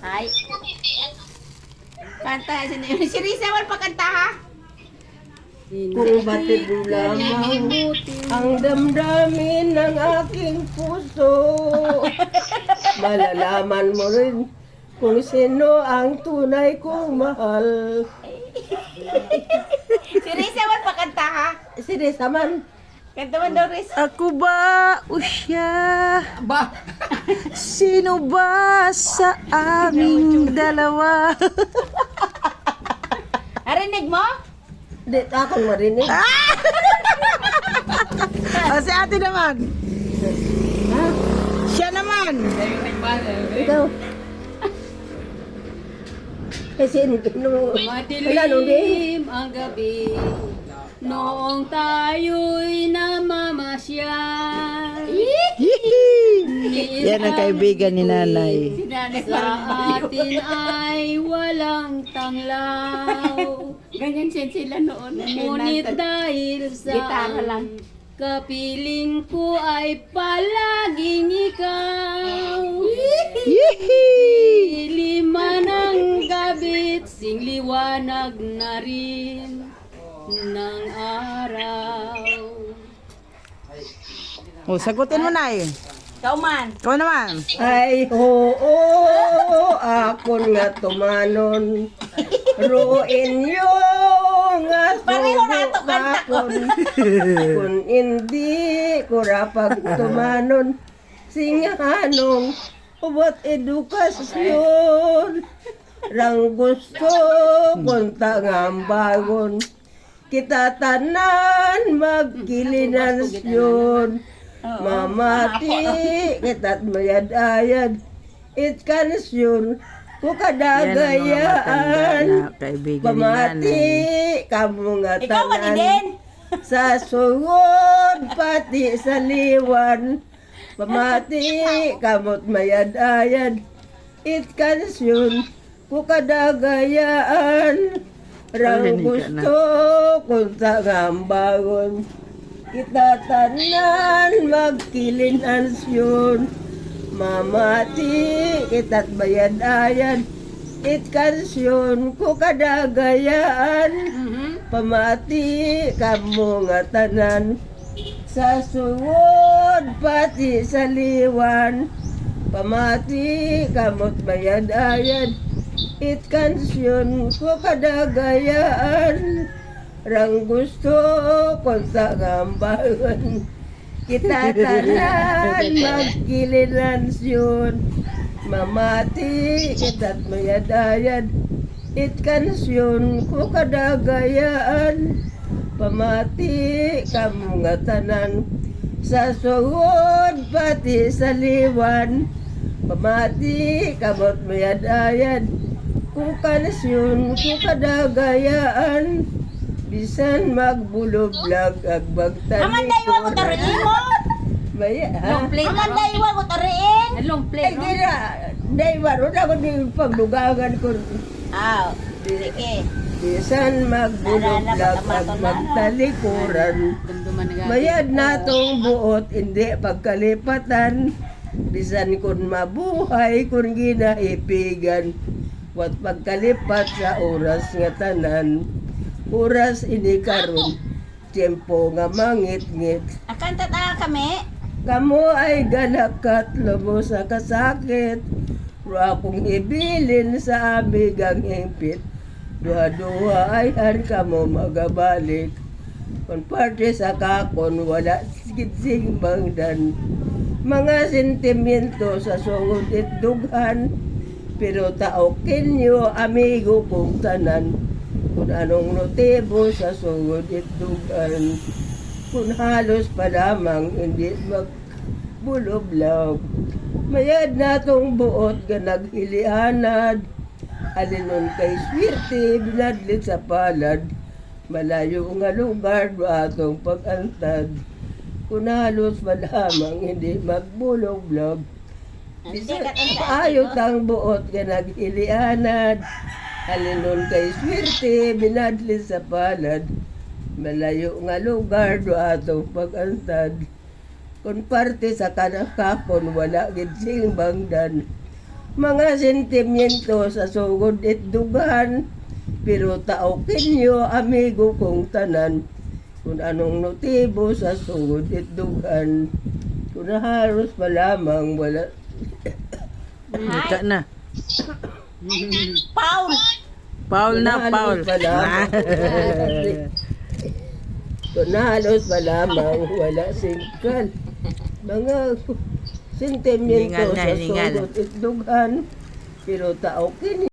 Ay. Kanta si Si Risa wal pa kanta ha? Kung batid lamang ang damdamin ng aking puso Malalaman mo rin kung sino ang tunay kong mahal Si Risa wal pa kanta ha? Seryosa man, Kanta man daw Riz. Ako ba o siya? Ba? Sino ba sa aming dalawa? Narinig mo? di akong marinig o si ate naman. Ha? Siya naman. Ikaw? Kasi no, wala nung di Madilim ang gabi Noong tayo'y namamasyal Yan ang kaibigan ni nanay. Sa atin ay walang tanglaw Ganyan sin sila noon. Ngunit dahil sa Gitara lang. kapiling ko ay palaging ikaw! Lima ng gabit, sing liwanag na rin ng araw. O, sagutin mo na eh. Ikaw man. Ikaw naman. Ay, oo, ako nga tumanon. Ruin yung nga Pareho na ito, kanta ko. Kung hindi ko rapag tumanon, singahanong ubot edukasyon. Rang gusto kung tangambagon. Kita tanan magkilinasyon. Mamati kita't mayad-ayad. It kansyon ko kadagayaan. Pamati kamu nga Ikaw tanan. din. Sa sugod pati sa liwan. Pamati kamot mayad-ayad. It kansyon ko kadagayaan. Rang ka na. gusto kung tangambagon. Kita tanan magkilinansyon. Mamati kita't bayad-ayad. It kansyon ko kadagayaan. Pamati kamo nga tanan. Sa suwod pati sa liwan. Pamati kamot bayad-ayad. It kansyon ko kadagayaan. Rang gusto ko sa gambagan. Kita tanan magkilinansyon. Mamati kita't mayadayad. It kansyon ko kadagayaan. Pamati kamu nga tanan. Sa sugod pati sa liwan. Pamati kamot mayadayad. Kung kansyon ko kadagayaan. Bisan magbuloblag agbagtan Aman daywa ko tariin mo. Maya, ha? Long plate. Aman daywa ko tariin. Long Ay, play, no? di na. Ako di paglugagan ko. Aw. Sige. Bisan magbuloblag. Damdaman na Mayad na tong buot, hindi pagkalipatan. Bisan kun mabuhay, kun ginaipigan. Wat pagkalipat sa oras nga tanan. Oras ini karon. Tiempo nga mangit-ngit. Akanta ta kami. Kamu ay galakat lobo sa kasakit. Wa akong ibilin sa amigang impit. Duha-duha ay han kamo magabalik. Kung parte sa kakon, wala sigitsing bangdan. Mga sentimiento sa sungod itdughan. Pero taokin nyo, amigo kong tanan. Kung anong motibo sa sungod itdughan. Kung halos pa lamang hindi magbuloblaw. Mayad na tong buot nga naghilianad. Alinon kay swerte, binadlit sa palad. Malayo nga lugar ba atong pag-antad. Kung halos pa lamang hindi magbuloblaw. Paayot ang buot nga naghilianad. Alinon kay swerte, binadlit sa palad. Malayo nga lugar do atong pag-antad. Kung parte sa kanakakon, wala gid sing bangdan. Mga sentimiento sa sugod itdugan Pero tao kinyo amigo kong tanan Kung anong motibo sa sugod itdugan Kung naharos pa lamang wala Ika na. Paul! Paul na, Paul. nahalos pa lamang wala singkal Mga sentimiento Hingal na, sa hingal. sugod Pero tao kinyo